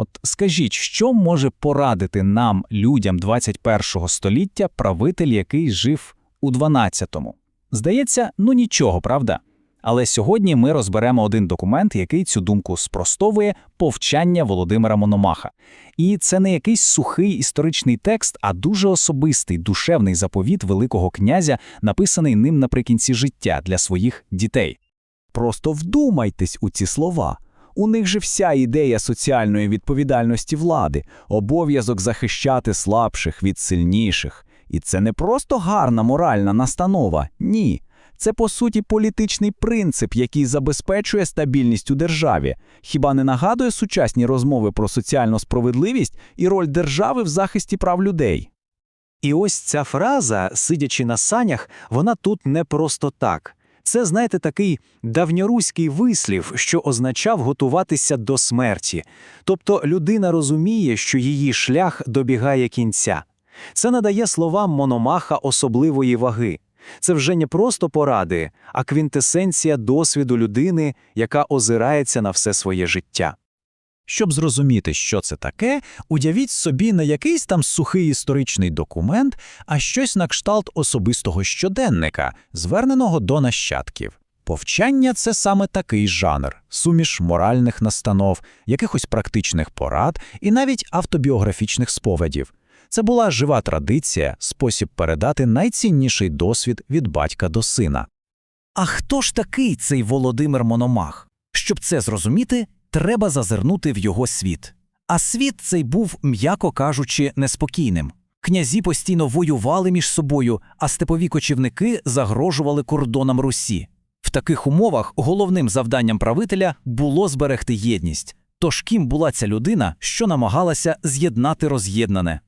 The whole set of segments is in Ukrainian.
От скажіть, що може порадити нам, людям 21 століття, правитель, який жив у 12-му? Здається, ну нічого, правда? Але сьогодні ми розберемо один документ, який цю думку спростовує повчання Володимира Мономаха. І це не якийсь сухий історичний текст, а дуже особистий душевний заповіт Великого князя, написаний ним наприкінці життя для своїх дітей. Просто вдумайтесь у ці слова. У них же вся ідея соціальної відповідальності влади, обов'язок захищати слабших від сильніших. І це не просто гарна моральна настанова, ні. Це, по суті, політичний принцип, який забезпечує стабільність у державі. Хіба не нагадує сучасні розмови про соціальну справедливість і роль держави в захисті прав людей? І ось ця фраза, сидячи на санях, вона тут не просто так. Це, знаєте, такий давньоруський вислів, що означав готуватися до смерті. Тобто людина розуміє, що її шлях добігає кінця. Це надає словам Мономаха особливої ваги. Це вже не просто поради, а квінтесенція досвіду людини, яка озирається на все своє життя. Щоб зрозуміти, що це таке, уявіть собі не якийсь там сухий історичний документ, а щось на кшталт особистого щоденника, зверненого до нащадків. Повчання це саме такий жанр, суміш моральних настанов, якихось практичних порад і навіть автобіографічних споведів. Це була жива традиція, спосіб передати найцінніший досвід від батька до сина. А хто ж такий цей Володимир Мономах? Щоб це зрозуміти, треба зазирнути в його світ. А світ цей був, м'яко кажучи, неспокійним. Князі постійно воювали між собою, а степові кочівники загрожували кордонам Русі. В таких умовах головним завданням правителя було зберегти єдність. Тож ким була ця людина, що намагалася з'єднати роз'єднане?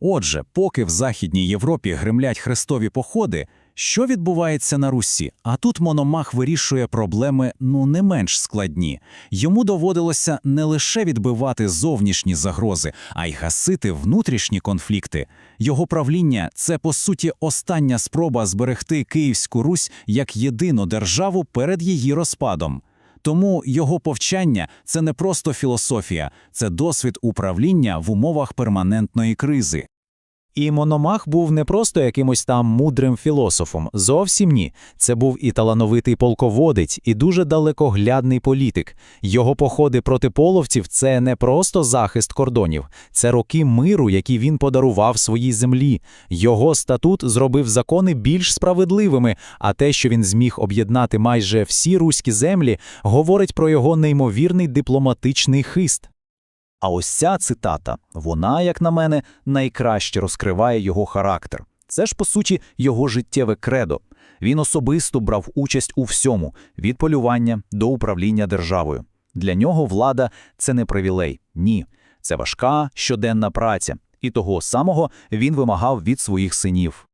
Отже, поки в Західній Європі гремлять хрестові походи, що відбувається на Русі? А тут Мономах вирішує проблеми ну не менш складні. Йому доводилося не лише відбивати зовнішні загрози, а й гасити внутрішні конфлікти. Його правління це по суті остання спроба зберегти Київську Русь як єдину державу перед її розпадом. Тому його повчання це не просто філософія, це досвід управління в умовах перманентної кризи. І Мономах був не просто якимось там мудрим філософом, зовсім ні. Це був і талановитий полководець, і дуже далекоглядний політик. Його походи проти половців це не просто захист кордонів, це роки миру, які він подарував своїй землі. Його статут зробив закони більш справедливими, а те, що він зміг об'єднати майже всі руські землі, говорить про його неймовірний дипломатичний хист. А ось ця цитата, вона, як на мене, найкраще розкриває його характер. Це ж, по суті, його життєве кредо. Він особисто брав участь у всьому від полювання до управління державою. Для нього влада це не привілей, ні. Це важка щоденна праця, і того самого він вимагав від своїх синів.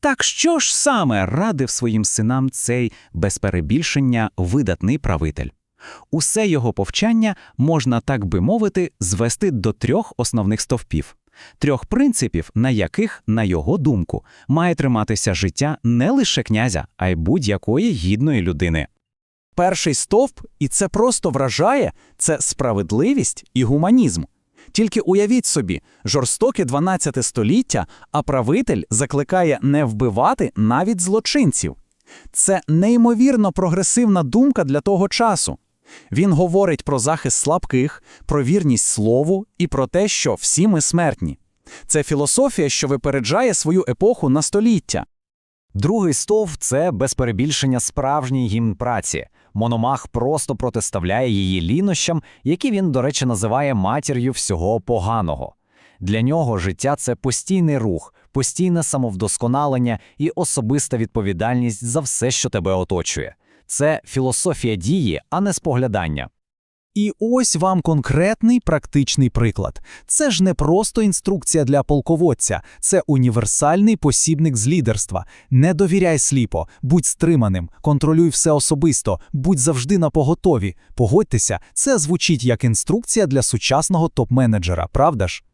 Так що ж саме радив своїм синам цей без перебільшення видатний правитель? Усе його повчання можна, так би мовити, звести до трьох основних стовпів. Трьох принципів, на яких, на його думку, має триматися життя не лише князя, а й будь-якої гідної людини. Перший стовп, і це просто вражає, це справедливість і гуманізм. Тільки уявіть собі, жорстоке 12 століття, а правитель закликає не вбивати навіть злочинців. Це неймовірно прогресивна думка для того часу. Він говорить про захист слабких, про вірність слову і про те, що всі ми смертні. Це філософія, що випереджає свою епоху на століття. Другий стовп це без перебільшення справжній гімн праці. Мономах просто протиставляє її лінощам, які він, до речі, називає матір'ю всього поганого. Для нього життя це постійний рух, постійне самовдосконалення і особиста відповідальність за все, що тебе оточує. Це філософія дії, а не споглядання. І ось вам конкретний практичний приклад. Це ж не просто інструкція для полководця, це універсальний посібник з лідерства. Не довіряй сліпо, будь стриманим, контролюй все особисто, будь завжди на поготові. Погодьтеся, це звучить як інструкція для сучасного топ-менеджера, правда ж?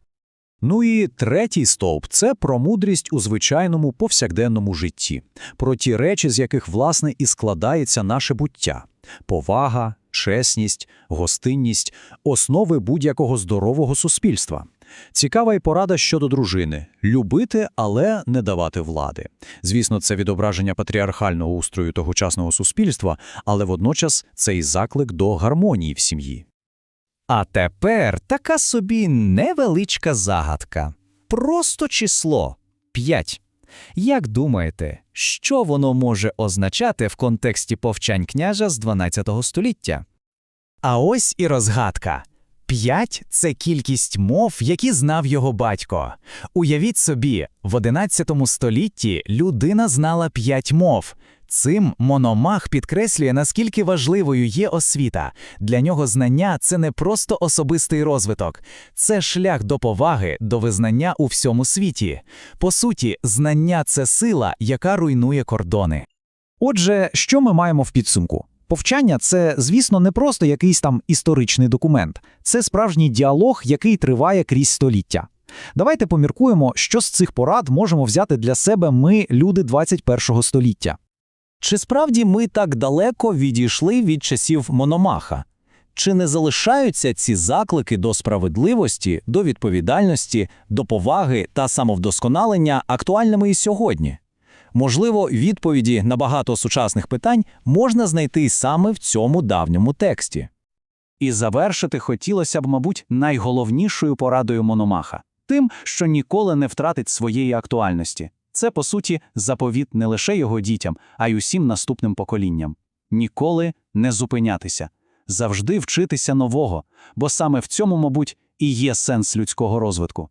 Ну і третій стовп це про мудрість у звичайному повсякденному житті, про ті речі, з яких власне і складається наше буття: повага, чесність, гостинність – основи будь-якого здорового суспільства. Цікава й порада щодо дружини – любити, але не давати влади. Звісно, це відображення патріархального устрою тогочасного суспільства, але водночас це і заклик до гармонії в сім'ї. А тепер така собі невеличка загадка. Просто число 5. Як думаєте, що воно може означати в контексті повчань княжа з 12 століття? А ось і розгадка. П'ять – це кількість мов, які знав його батько. Уявіть собі, в 11 столітті людина знала п'ять мов. Цим мономах підкреслює, наскільки важливою є освіта. Для нього знання – це не просто особистий розвиток. Це шлях до поваги, до визнання у всьому світі. По суті, знання – це сила, яка руйнує кордони. Отже, що ми маємо в підсумку? Повчання – це, звісно, не просто якийсь там історичний документ. Це справжній діалог, який триває крізь століття. Давайте поміркуємо, що з цих порад можемо взяти для себе ми, люди 21-го століття. Чи справді ми так далеко відійшли від часів Мономаха? Чи не залишаються ці заклики до справедливості, до відповідальності, до поваги та самовдосконалення актуальними і сьогодні? Можливо, відповіді на багато сучасних питань можна знайти саме в цьому давньому тексті. І завершити хотілося б, мабуть, найголовнішою порадою Мономаха – тим, що ніколи не втратить своєї актуальності. Це, по суті, заповіт не лише його дітям, а й усім наступним поколінням. Ніколи не зупинятися, завжди вчитися нового, бо саме в цьому, мабуть, і є сенс людського розвитку.